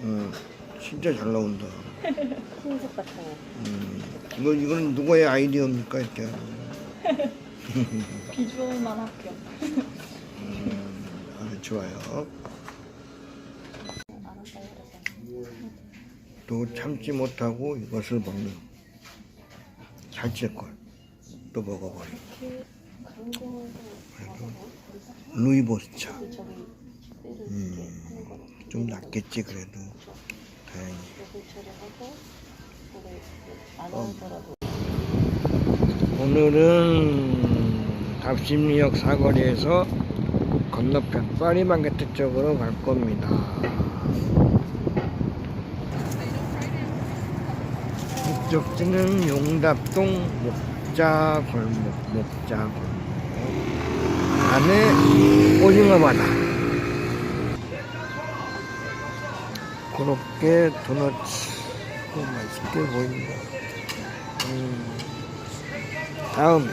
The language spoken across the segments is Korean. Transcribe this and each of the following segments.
음, 진짜 잘 나온다. 흰색 거. 음, 이거 이건 누구의 아이디어입니까 이렇게? 비주얼만 합격. 음, 아주 좋아요. 또 참지 못하고 이것을 먹는 살찔걸 또 먹어버리고 그래도 루이보스차 저기 때를 음. 이렇게 하는 거. 좀 낫겠지 그래도 다행히 어. 오늘은 답심리역 사거리에서 건너편 파리마게트 쪽으로 갈 겁니다. 목적지는 용답동 목자 골목, 목자 골목. 안에 오징어 바다. 그렇게 도넛 도 맛있게 보인다. 음. 다음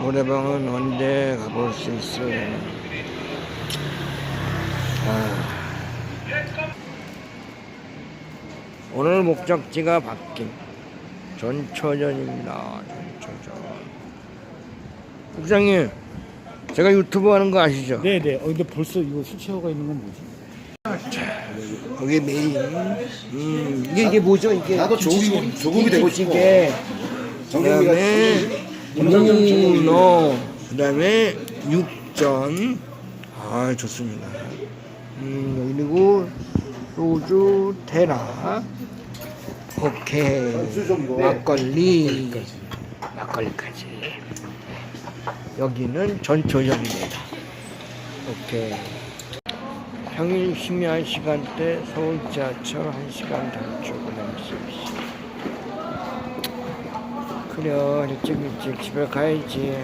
노래방은 언제 가볼 수 있어요? 아. 오늘 목적지가 바뀐 전초전입니다. 전초전. 국장님, 제가 유튜브 하는 거 아시죠? 네네. 어, 근데 벌써 이거 수채화가 있는 건 뭐지? 거기 메인. 음, 이게 이게 뭐죠? 이게 나도 조국이 조국이 되고 싶어. 그다음에 문어, 그다음에 육전. 아 좋습니다. 음 그리고 소주 테라, 오케이, 막걸리, 막걸리까지. 여기는 전초역입니다. 오케이. 평일 심야 시간대 서울 지하철 1시간 단축을 MCC. 그래 일찍 일찍 집에 가야지